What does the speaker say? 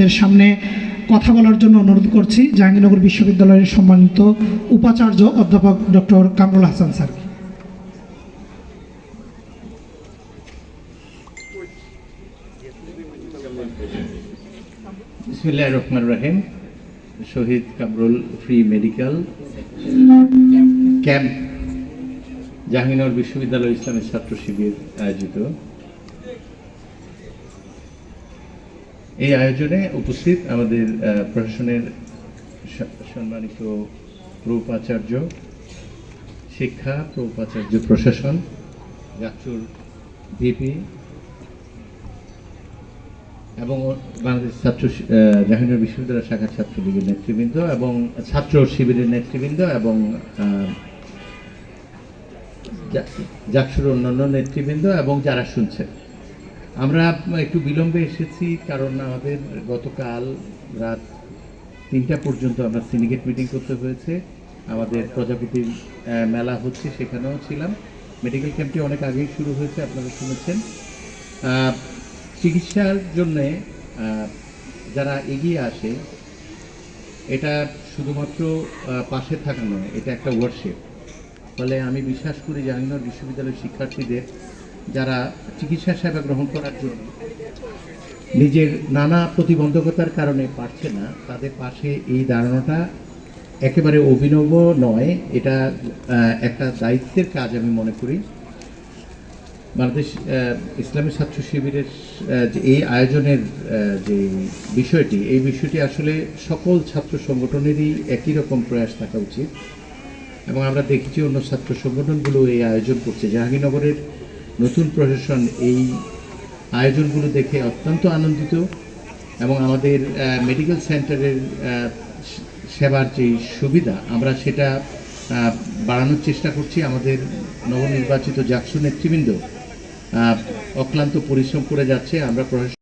আমাদের সামনে কথা বলার জন্য অনুরোধ করছি, জাহাঙ্গীরনগর বিশ্ববিদ্যালয়ের সম্মানিত উপাচার্য অধ্যাপক ডক্টর কামরুল হাসান স্যার। বিসমিল্লাহ রহমান রাহিম। শহীদ Kamrul free medical camp, Jahangirnagar বিশ্ববিদ্যালয় ইসলামের ছাত্র শিবির আয়োজিত। এই আয়োজনে উপস্থিত আমাদের প্রশাসনের সম্মানিত প্রোপাচার্য শিক্ষা প্রোপাচার্য প্রশাসন জাকচুর ভিপি এবং বাংলাদেশ ছাত্র আহ, বিশ্ববিদ্যালয় শাখা ছাত্রলীগের নেতৃবৃন্দ এবং ছাত্র শিবিরের নেতৃবৃন্দ এবং জাকসুর অন্যান্য নেতৃবৃন্দ এবং যারা শুনছেন। আমরা একটু বিলম্বে এসেছি কারণ আমাদের গতকাল রাত তিনটা পর্যন্ত আমরা সিন্ডিকেট মিটিং করতে হয়েছে। আমাদের প্রজাপতির মেলা হচ্ছে, সেখানেও ছিলাম। মেডিকেল ক্যাম্পটি অনেক আগেই শুরু হয়েছে, আপনারা শুনেছেন। চিকিৎসার জন্যে যারা এগিয়ে আসে, এটা শুধুমাত্র পাশে থাকা নয়, এটা একটা ওয়ার্কশিপ ফলে আমি বিশ্বাস করি জাহাঙ্গীরনগর বিশ্ববিদ্যালয়ের শিক্ষার্থীদের যারা চিকিৎসা সেবা গ্রহণ করার জন্য নিজের নানা প্রতিবন্ধকতার কারণে পারছে না, তাদের পাশে এই দাঁড়ানোটা একেবারে অভিনব নয়। এটা একটা দায়িত্বের কাজ আমি মনে করি। বাংলাদেশ ইসলামী ছাত্র শিবিরের যে এই আয়োজনের যে বিষয়টি, এই বিষয়টি আসলে সকল ছাত্র সংগঠনেরই একই রকম প্রয়াস থাকা উচিত। এবং আমরা দেখেছি অন্য ছাত্র সংগঠনগুলো এই আয়োজন করছে। জাহাঙ্গীরনগরের নতুন প্রশাসন এই আয়োজনগুলো দেখে অত্যন্ত আনন্দিত এবং আমাদের মেডিকেল সেন্টারের সেবার যে সুবিধা, আমরা সেটা বাড়ানোর চেষ্টা করছি। আমাদের নবনির্বাচিত জাকসু নেতৃবৃন্দ অক্লান্ত পরিশ্রম করে যাচ্ছে। আমরা প্রশাসন